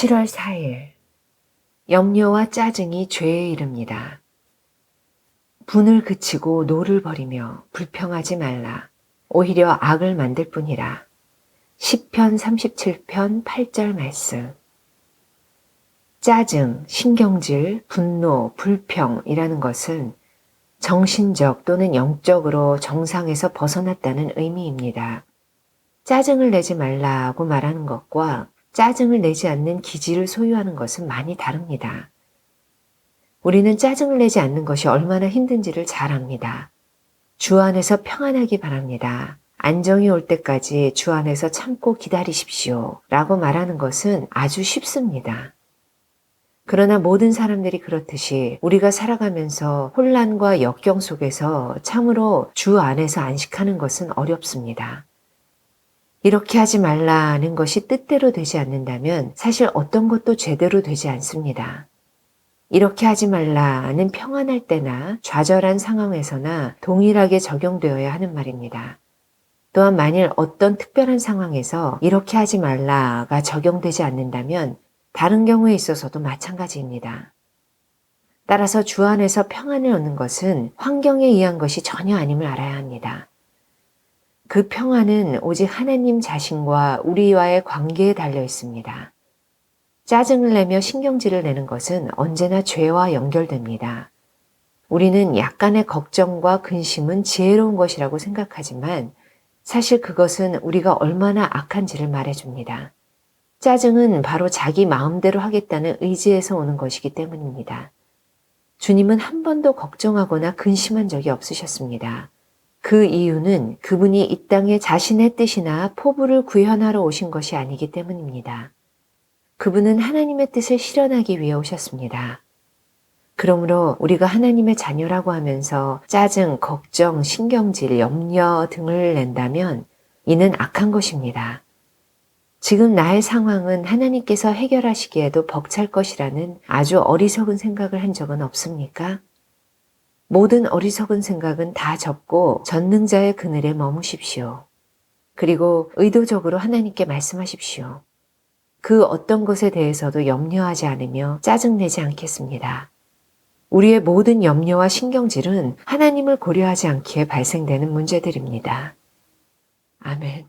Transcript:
7월 4일 염려와 짜증이 죄에 이릅니다. 분을 그치고 노를 버리며 불평하지 말라. 오히려 악을 만들 뿐이라. 10편 37편 8절 말씀. 짜증, 신경질, 분노, 불평이라는 것은 정신적 또는 영적으로 정상에서 벗어났다는 의미입니다. 짜증을 내지 말라고 말하는 것과 짜증을 내지 않는 기질을 소유하는 것은 많이 다릅니다. 우리는 짜증을 내지 않는 것이 얼마나 힘든지를 잘 압니다. 주 안에서 평안하기 바랍니다. 안정이 올 때까지 주 안에서 참고 기다리십시오. 라고 말하는 것은 아주 쉽습니다. 그러나 모든 사람들이 그렇듯이 우리가 살아가면서 혼란과 역경 속에서 참으로 주 안에서 안식하는 것은 어렵습니다. 이렇게 하지 말라는 것이 뜻대로 되지 않는다면 사실 어떤 것도 제대로 되지 않습니다. 이렇게 하지 말라는 평안할 때나 좌절한 상황에서나 동일하게 적용되어야 하는 말입니다. 또한 만일 어떤 특별한 상황에서 이렇게 하지 말라가 적용되지 않는다면 다른 경우에 있어서도 마찬가지입니다. 따라서 주 안에서 평안을 얻는 것은 환경에 의한 것이 전혀 아님을 알아야 합니다. 그 평안은 오직 하나님 자신과 우리와의 관계에 달려 있습니다. 짜증을 내며 신경질을 내는 것은 언제나 죄와 연결됩니다. 우리는 약간의 걱정과 근심은 지혜로운 것이라고 생각하지만 사실 그것은 우리가 얼마나 악한지를 말해줍니다. 짜증은 바로 자기 마음대로 하겠다는 의지에서 오는 것이기 때문입니다. 주님은 한 번도 걱정하거나 근심한 적이 없으셨습니다. 그 이유는 그분이 이 땅에 자신의 뜻이나 포부를 구현하러 오신 것이 아니기 때문입니다. 그분은 하나님의 뜻을 실현하기 위해 오셨습니다. 그러므로 우리가 하나님의 자녀라고 하면서 짜증, 걱정, 신경질, 염려 등을 낸다면 이는 악한 것입니다. 지금 나의 상황은 하나님께서 해결하시기에도 벅찰 것이라는 아주 어리석은 생각을 한 적은 없습니까? 모든 어리석은 생각은 다 접고 전능자의 그늘에 머무십시오. 그리고 의도적으로 하나님께 말씀하십시오. 그 어떤 것에 대해서도 염려하지 않으며 짜증내지 않겠습니다. 우리의 모든 염려와 신경질은 하나님을 고려하지 않기에 발생되는 문제들입니다. 아멘.